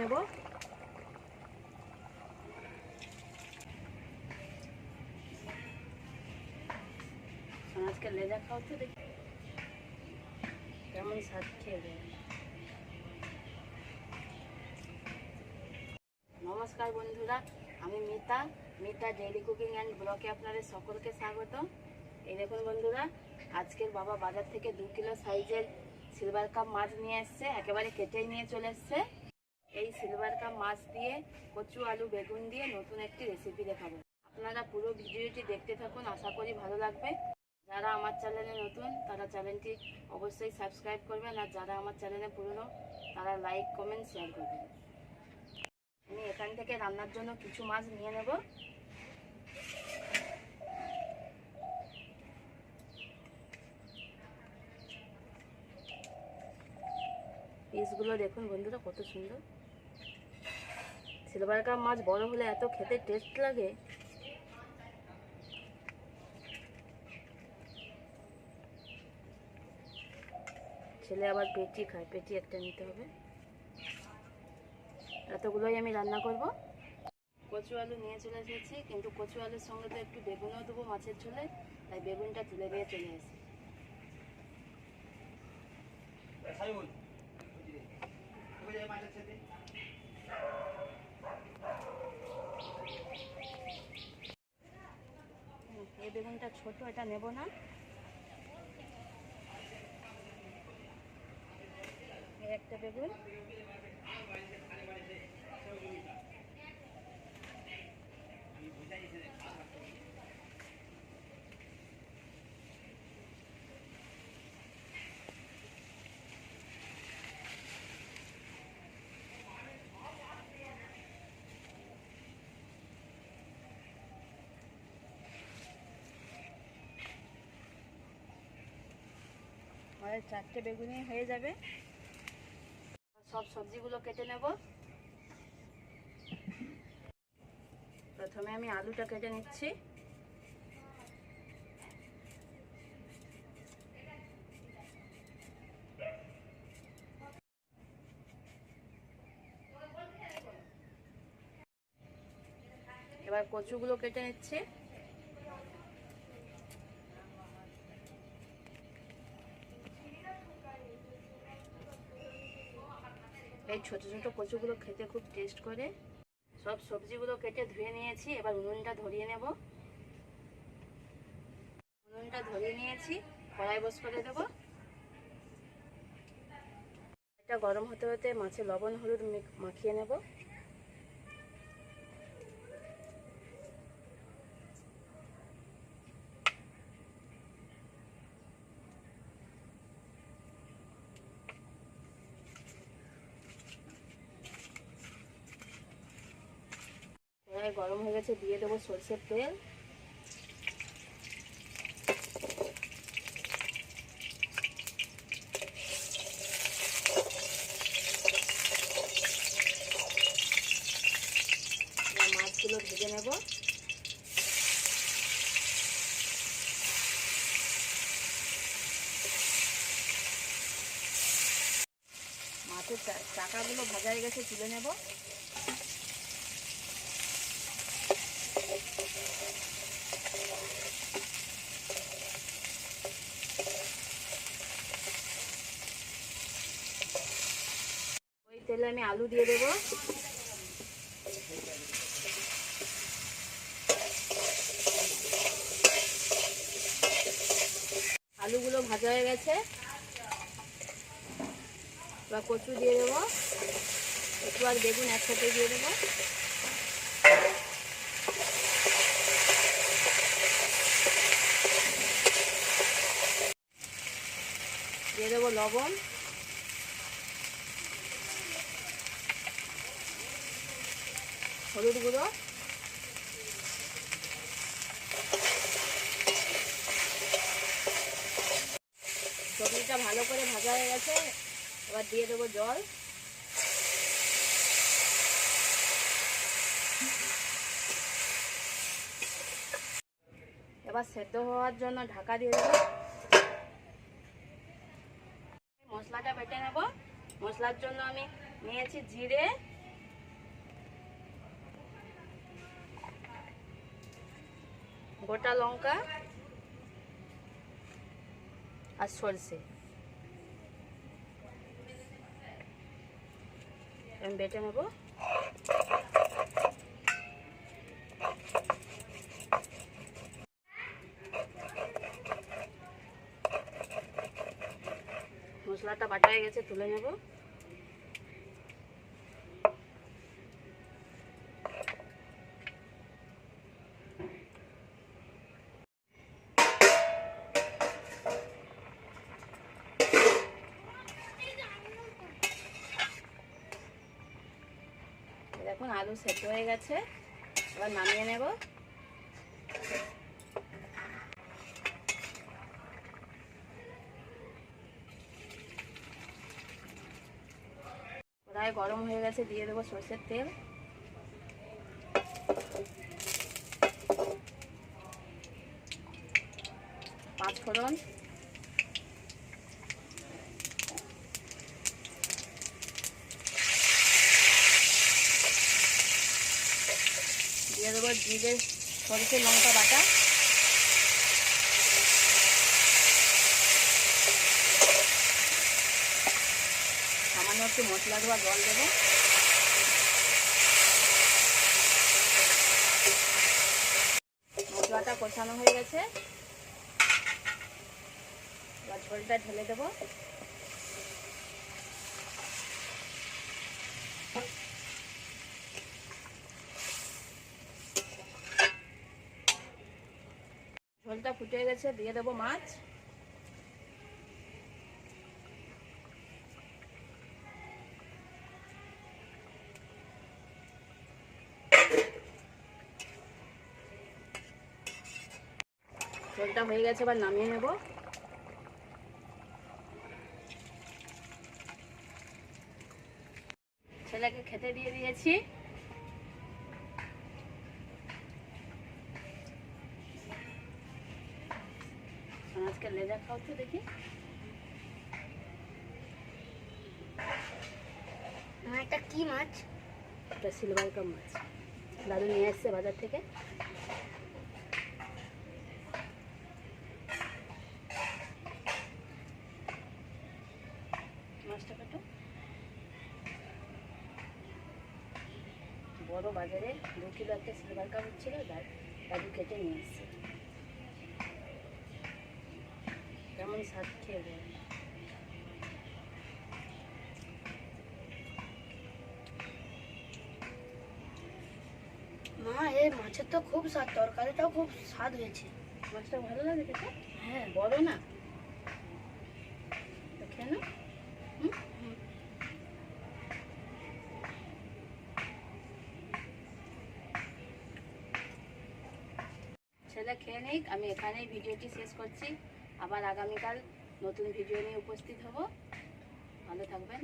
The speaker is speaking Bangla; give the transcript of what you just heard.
নেব। আজকে দেখি কেমন নমস্কার বন্ধুরা, আমি Mita Mita daily cooking and ব্লকে আপনাদের সকলকে স্বাগত এই দেখুন বন্ধুরা, আজকের বাবা বাজার থেকে দু কিলো সাইজের সিলভার কাপ মাছ নিয়ে এসছে, একেবারে কেটেই নিয়ে চলে এসছে। এই সিলভার কাপ মাছ দিয়ে কচু, আলু, বেগুন দিয়ে নতুন একটি রেসিপি দেখাবো। আপনারা পুরো ভিডিওটি দেখতে থাকুন, আশা করি ভালো লাগবে। যারা আমার চ্যানেলে নতুন, তারা চ্যানেলটি অবশ্যই সাবস্ক্রাইব করবেন, আর যারা আমার চ্যানেলে পুরনো, তারা লাইক কমেন্ট শেয়ার করবেন। আমি এখান থেকে রান্নার জন্য কিছু মাছ নিয়ে নেব। পিসগুলো দেখুন বন্ধুরা, কত সুন্দর। সিলভার কাপ মাছ বড় হলে এত খেতে টেস্ট লাগে। ছেলে আবার পেটি খায়, পেটি একটা নিতে হবে। এতগুলোই আমি রান্না করব। কচু আলু নিয়ে চলে এসেছি, কিন্তু কচু আলুর সঙ্গে তো একটু বেগুনও দেবো মাছের ঝোলে, তাই বেগুনটা তুলে দিয়ে চলে এই বেগুনটা ছোট এটা নেব না। একটা বেগুন। আমাদের চারটে বেগুনি হয়ে যাবে। সব সবজিগুলো কেটে নেব। প্রথমে আমি আলুটা কেটে নিচ্ছি। এবার কচুগুলো কেটে নিচ্ছি। ছোট ছোট কচুগুলো খেতে খুব টেস্ট করে। সব সবজিগুলো কেটে ধুয়ে নিয়েছি, এবার উনুনটা ধরিয়ে নেব। উনুনটা ধরিয়ে নিয়েছি, কড়াই বস করে দেবো। এটা গরম হতে হতে মাছে লবণ, হলুদ মেখ- মাখিয়ে নেব। কড়াই গরম হয়ে গেছে, দিয়ে দেবো সরষের তেল। এবার মাছগুলো ভেজে নেব। মাছের চাকাগুলো ভাজা হয়ে গেছে, তুলে নেব। তেলে আমি আলু দিয়ে দেবো। আলুগুলো ভাজা হয়ে গেছে। এবার কচু দিয়ে দেবো। একটু আর বেগুন একসাথে দিয়ে দেবো। দিয়ে দেবো লবণ। হলুদ গুঁড়ো। সবজিটা ভালো করে ভাজা হয়ে গেছে, এবার দিয়ে দেবো জল। এবার সেদ্ধ হওয়ার জন্য ঢাকা দিয়ে দেবো। মশলাটা বেটে নেব। মশলার জন্য আমি নিয়েছি জিরে গোটা লঙ্কা আর সরষে। আমি বেটে নেব। মশলাটা বাটা গেছে তুলে নেব। দেখুন, আলু সেদ্ধ হয়ে গেছে। এবার নামিয়ে নেব। কড়াই গরম হয়ে গেছে, দিয়ে দেবো সর্ষের তেল। পাঁচ ফোড়ন দিয়ে দেবো জিরে সরষে লঙ্কা বাটা। সামান্য একটু মশলা ধোয়া জল দেবো। মশলাটা কষানো হয়ে গেছে। এবার ঝোলটা ঢেলে দেবো। ঝোলটা ফুটে গেছে, দিয়ে দেবো মাছ। ঝোলটা হয়ে গেছে, এবার নামিয়ে নেব। ছেলেকে খেতে দিয়ে দিয়েছি। আজকে লেজা খাও তো দেখি। মা এটা কি মাছ? একটা সিলভার কাপ মাছ। দাদু নিয়ে এসছে বাজার থেকে। মাছটা কাটো। বড় বাজারে দু কিলো একটা সিলভার কাপ ছিল দাদু কেটে নিয়ে এসছে। কেমন স্বাদ খেয়ে বল মা এই মাছের তো খুব স্বাদ তরকারিটাও খুব স্বাদ হয়েছে। মাছটা ভালো লাগে খেতে? হ্যাঁ। বড় না। হুম? ছেলে খেয়ে নিক আমি এখানেই ভিডিওটি শেষ করছি। আবার আগামীকাল নতুন ভিডিও নিয়ে উপস্থিত হব। ভালো থাকবেন।